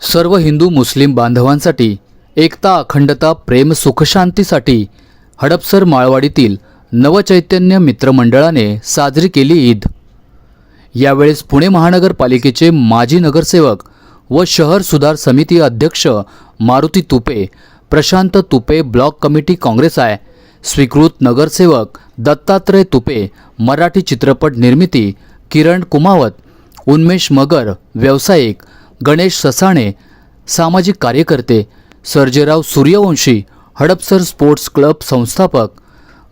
सर्व हिंदू मुस्लिम बांधवांसाठी एकता अखंडता प्रेम सुखशांतीसाठी हडपसर माळवाडीतील नवचैतन्य मित्रमंडळाने साजरी केली ईद. यावेळेस पुणे महानगरपालिकेचे माजी नगरसेवक व शहर सुधार समिती अध्यक्ष मारुती तुपे प्रशांत तुपे ब्लॉक कमिटी काँग्रेस आहे स्वीकृत नगरसेवक दत्तात्रय तुपे मराठी चित्रपट निर्मिती किरण कुमावत उन्मेष मगर व्यावसायिक गणेश ससाणे सामाजिक कार्यकर्ते सर्जेराव सूर्यवंशी हडपसर स्पोर्ट्स क्लब संस्थापक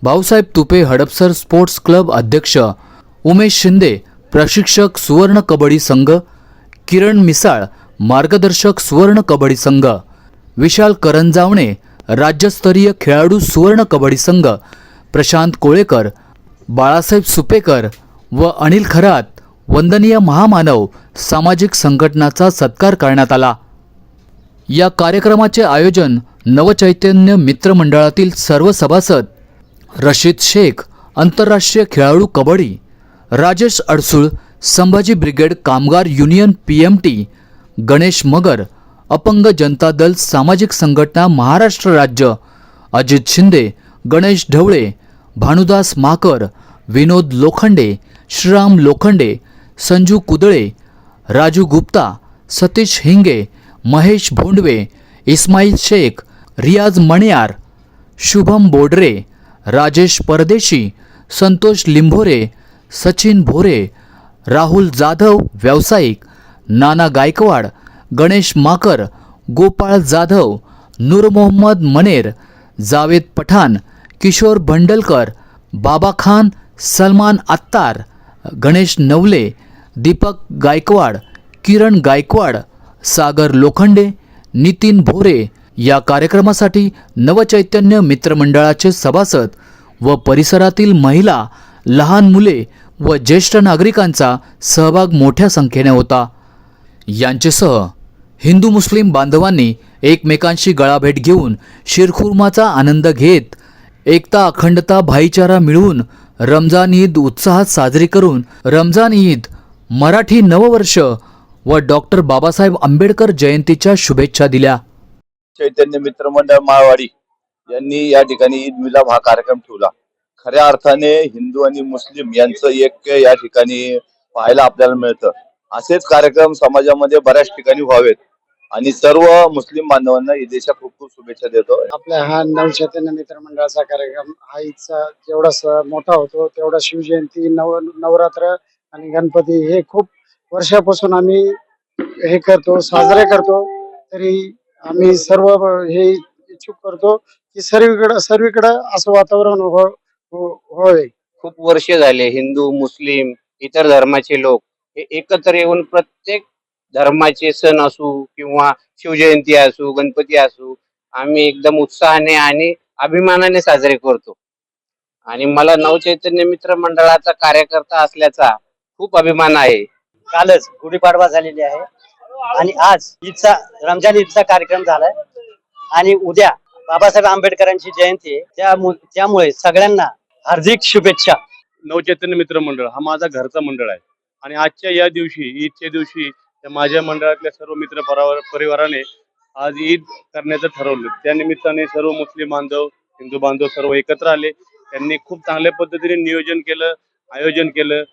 भाऊसाहेब तुपे हडपसर स्पोर्ट्स क्लब अध्यक्ष उमेश शिंदे प्रशिक्षक सुवर्ण कबड्डी संघ किरण मिसाळ मार्गदर्शक सुवर्ण कबड्डी संघ विशाल करंजावणे राज्यस्तरीय खेळाडू सुवर्ण कबड्डी संघ प्रशांत कोळेकर बाळासाहेब सुपेकर व अनिल खरात. वंदनीय महामानव सामाजिक संघटनाचा सत्कार करण्यात आला. या कार्यक्रमाचे आयोजन नवचैतन्य मित्रमंडळातील सर्व सभासद रशीद शेख आंतरराष्ट्रीय खेळाडू कबड्डी राजेश अडसूळ संभाजी ब्रिगेड कामगार union P M T Ganesh Magar अपंग जनता दल सामाजिक संघटना महाराष्ट्र राज्य अजित शिंदे गणेश ढवळे भानुदास माकर विनोद लोखंडे श्रीराम लोखंडे संजू कुदळे राजू गुप्ता सतीश हिंगे महेश भोंडवे इस्माईल शेख रियाज मणियार शुभम बोडरे राजेश परदेशी संतोष लिंभोरे सचिन भोरे राहुल जाधव व्यावसायिक नाना गायकवाड गणेश माकर गोपाळ जाधव नूर मोहम्मद मनेर जावेद पठाण किशोर भंडलकर बाबा खान सलमान अत्तार गणेश नवले दीपक गायकवाड किरण गायकवाड सागर लोखंडे नितीन भोरे या कार्यक्रमासाठी नवचैतन्य मित्रमंडळाचे सभासद व परिसरातील महिला लहान मुले व ज्येष्ठ नागरिकांचा सहभाग मोठ्या संख्येने होता. यांचेसह हिंदू मुस्लिम बांधवांनी एकमेकांशी गळाभेट घेऊन शिरखुर्माचा आनंद घेत एकता अखंडता भाईचारा मिळवून रमजान ईद उत्साहात साजरी करून रमजान ईद मराठी नववर्ष व डॉक्टर बाबासाहेब आंबेडकर जयंतीच्या शुभेच्छा दिल्या. चैतन्य मित्र मंडळ माळवाडी यांनी या ठिकाणी ईद मिलाप हा कार्यक्रम ठेवला. खऱ्या अर्थाने हिंदू आणि मुस्लिम यांचं एक या ठिकाणी पाहायला आपल्याला मिळतं. असेच कार्यक्रम समाजामध्ये बऱ्याच ठिकाणी व्हावेत. आणि सर्व मुस्लिम बांधवांना ईदेच्या खूप खूप शुभेच्छा देतो. आपल्या हा नवचैतन्य मित्र मंडळाचा कार्यक्रम हा ईदचा जेवढा मोठा होतो तेवढा शिवजयंती नव नवरात्र आणि गणपती हे खूप वर्षापासून आम्ही हे करतो साजरे करतो. तरी आम्ही सर्व हे इच्छुक करतो की सर्वीकडं सर्वीकडं असं वातावरण हो- होय. खूप वर्ष झाले हिंदू मुस्लिम इतर धर्माचे लोक हे एकत्र येऊन प्रत्येक धर्माचे सण असू किंवा शिवजयंती असू गणपती असू आम्ही एकदम उत्साहाने आणि अभिमानाने साजरे करतो. आणि मला नवचैतन्य मित्र मंडळाचा कार्यकर्ता असल्याचा खूप अभिमान आहे. कालच गुढीपाडवा झालेली आहे. आणि आज ईदचा रमजान ईदचा कार्यक्रम झालाय. आणि उद्या बाबासाहेब आंबेडकरांची जयंती आहे. त्यामु- त्यामुळे सगळ्यांना हार्दिक शुभेच्छा. नवचैतन्य मित्र मंडळ हा माझा घरचा मंडळ आहे. आणि आजच्या या दिवशी ईदच्या दिवशी त्या माझ्या मंडळातल्या सर्व मित्र परावर परिवाराने आज ईद करण्याचं ठरवलं. त्या निमित्ताने सर्व मुस्लिम बांधव हिंदू बांधव सर्व एकत्र आले. त्यांनी खूप चांगल्या पद्धतीने नियोजन केलं आयोजन केलं.